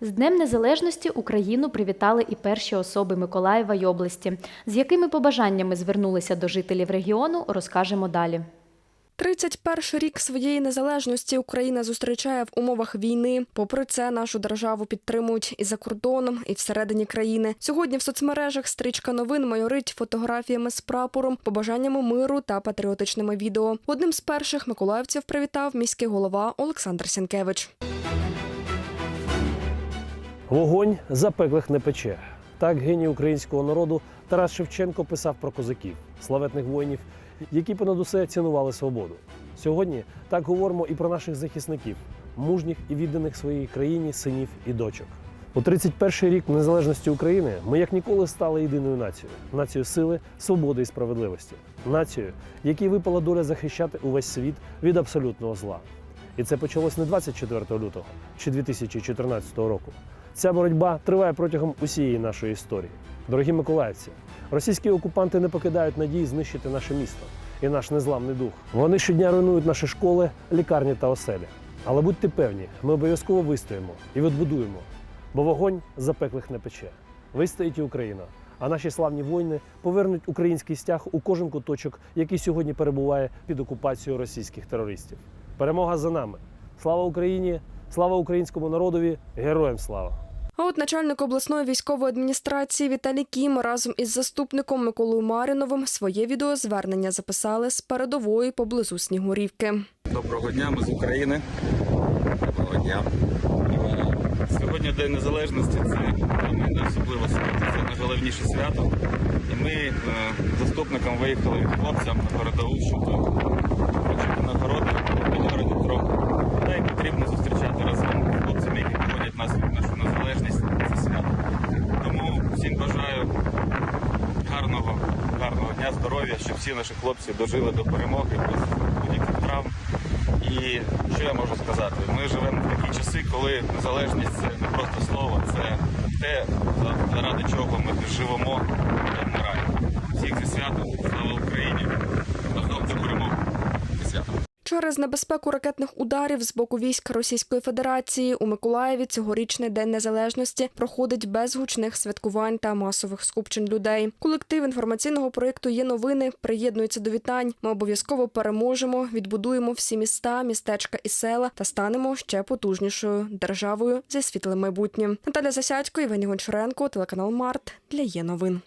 З Днем Незалежності Україну привітали і перші особи Миколаєва й області. З якими побажаннями звернулися до жителів регіону, розкажемо далі. 31 рік своєї незалежності Україна зустрічає в умовах війни. Попри це, нашу державу підтримують і за кордоном, і всередині країни. Сьогодні в соцмережах стрічка новин майорить фотографіями з прапором, побажаннями миру та патріотичними відео. Одним з перших миколаївців привітав міський голова Олександр Сінкевич. Вогонь запеклих не пече. Так геній українського народу Тарас Шевченко писав про козаків, славетних воїнів, які понад усе цінували свободу. Сьогодні так говоримо і про наших захисників, мужніх і відданих своїй країні синів і дочок. У 31-й рік незалежності України ми як ніколи стали єдиною нацією нацією сили, свободи і справедливості, нацією, якій випала доля захищати увесь світ від абсолютного зла. І це почалось не 24 лютого чи 2014 року. Ця боротьба триває протягом усієї нашої історії. Дорогі миколаївці, російські окупанти не покидають надії знищити наше місто і наш незламний дух. Вони щодня руйнують наші школи, лікарні та оселі. Але будьте певні, ми обов'язково вистоїмо і відбудуємо, бо вогонь запеклих не пече. Вистоїть і Україна. А наші славні воїни повернуть український стяг у кожен куточок, який сьогодні перебуває під окупацією російських терористів. Перемога за нами! Слава Україні! Слава українському народові! Героям слава! А от начальник обласної військової адміністрації Віталій Кім разом із заступником Миколою Маріновим своє відеозвернення записали з передової поблизу Снігурівки. Доброго дня, ми з України. Доброго дня. Сьогодні День Незалежності це для мене особливо свято. Це найголовніше свято. І ми е, з заступником виїхали від хлопцям на передову, щоб вручити нагороди, підгорити трохи. Та й потрібно зустрічати разом з хлопцями, які проводять нас нашу незалежність. Це свято. Тому всім бажаю гарного, гарного дня, здоров'я, щоб всі наші хлопці дожили до перемоги без будь-яких травм. І що я можу сказати? Ми живемо в такі часи, коли незалежність це не просто слово, це те, заради чого ми живемо вмираємо. Всіх зі святом, слава Україні! Разом до перемоги! Зі святом! Через небезпеку ракетних ударів з боку військ Російської Федерації у Миколаєві цьогорічний день незалежності проходить без гучних святкувань та масових скупчень людей. Колектив інформаційного проєкту є новини. Приєднується до вітань. Ми обов'язково переможемо, відбудуємо всі міста, містечка і села та станемо ще потужнішою державою зі світлим майбутнім. Наталя Засядько, Євгеній Гончаренко, телеканал Март для є новин.